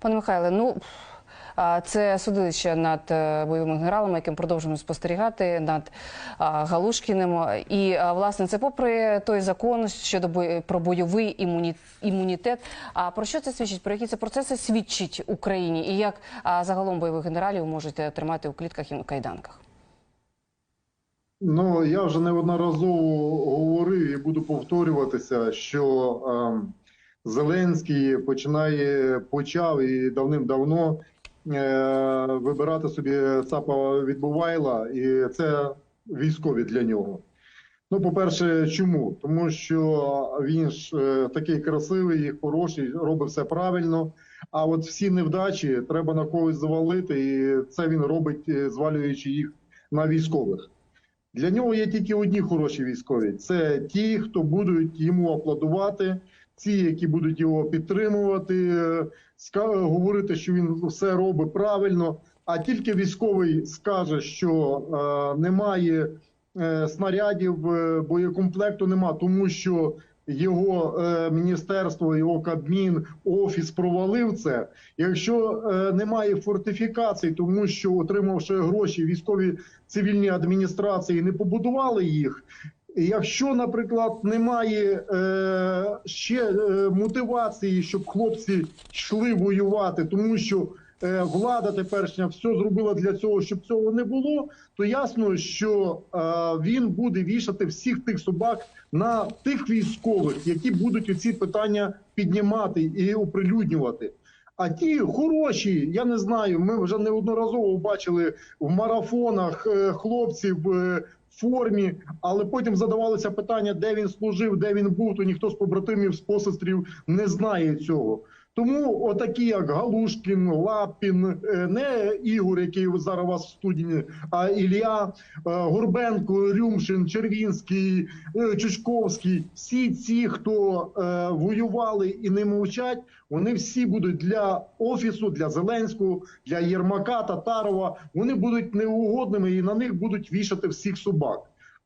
Пане Михайле, ну це судилище над е, бойовими генералами, яким продовжуємо спостерігати над Галушкіним. І власне це попри той закон щодо про бойовий імунітет. А про що це свідчить? Про які це процеси свідчить Україні? І як загалом бойових генералів можуть е, тримати у клітках і у кайданках? Ну я вже неодноразово говорив і буду повторюватися, що ем, Зеленський починає почав і давним-давно е, вибирати собі ЦАПа від Бувайла, і це військові для нього. Ну, по-перше, чому? Тому що він ж е, такий красивий, хороший, робить все правильно. А от всі невдачі треба на когось завалити, і це він робить, е, звалюючи їх на військових. Для нього є тільки одні хороші військові: це ті, хто будуть йому аплодувати, ті, які будуть його підтримувати, говорити, що він все робить правильно. А тільки військовий скаже, що е, немає е, снарядів, е, боєкомплекту нема, тому що його е, міністерство, його Кабмін, офіс провалив це. Якщо е, немає фортифікацій, тому що отримавши гроші, військові цивільні адміністрації не побудували їх. Якщо, наприклад, немає е, ще е, мотивації, щоб хлопці йшли воювати, тому що е, влада теперішня все зробила для цього, щоб цього не було, то ясно, що е, він буде вішати всіх тих собак на тих військових, які будуть оці питання піднімати і оприлюднювати. А ті хороші, я не знаю. Ми вже неодноразово бачили в марафонах е, хлопців е, формі, але потім задавалося питання, де він служив, де він був. То ніхто з побратимів, з посестрів не знає цього. Тому отакі, як Галушкін, Лапін, е, не Ігор, який зараз у вас в студії, а Ілля, е, Горбенко, Рюмшин, Червінський, е, Чучковський, всі ці, хто воювали і не мовчать, вони всі будуть для офісу, для Зеленського, для Єрмака, Татарова. Вони будуть неугодними і на них будуть вішати всіх собак.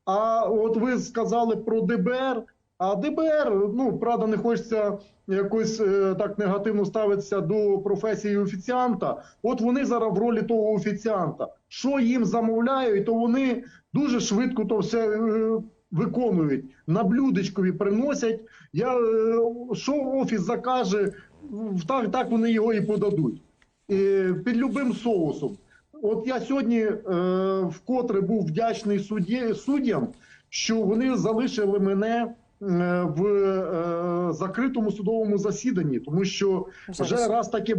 А от ви сказали про ДБР. А ДБР, ну правда, не хочеться якось е, так негативно ставитися до професії офіціанта. От вони зараз в ролі того офіціанта. Що їм замовляють, то вони дуже швидко то все е, виконують. На блюдечкові приносять. Я е, що офіс закаже, так, так вони його і подадуть. І під любим соусом. От я сьогодні е, вкотре був вдячний судді, суддям, що вони залишили мене е, в е, закритому судовому засіданні, тому що вже раз таке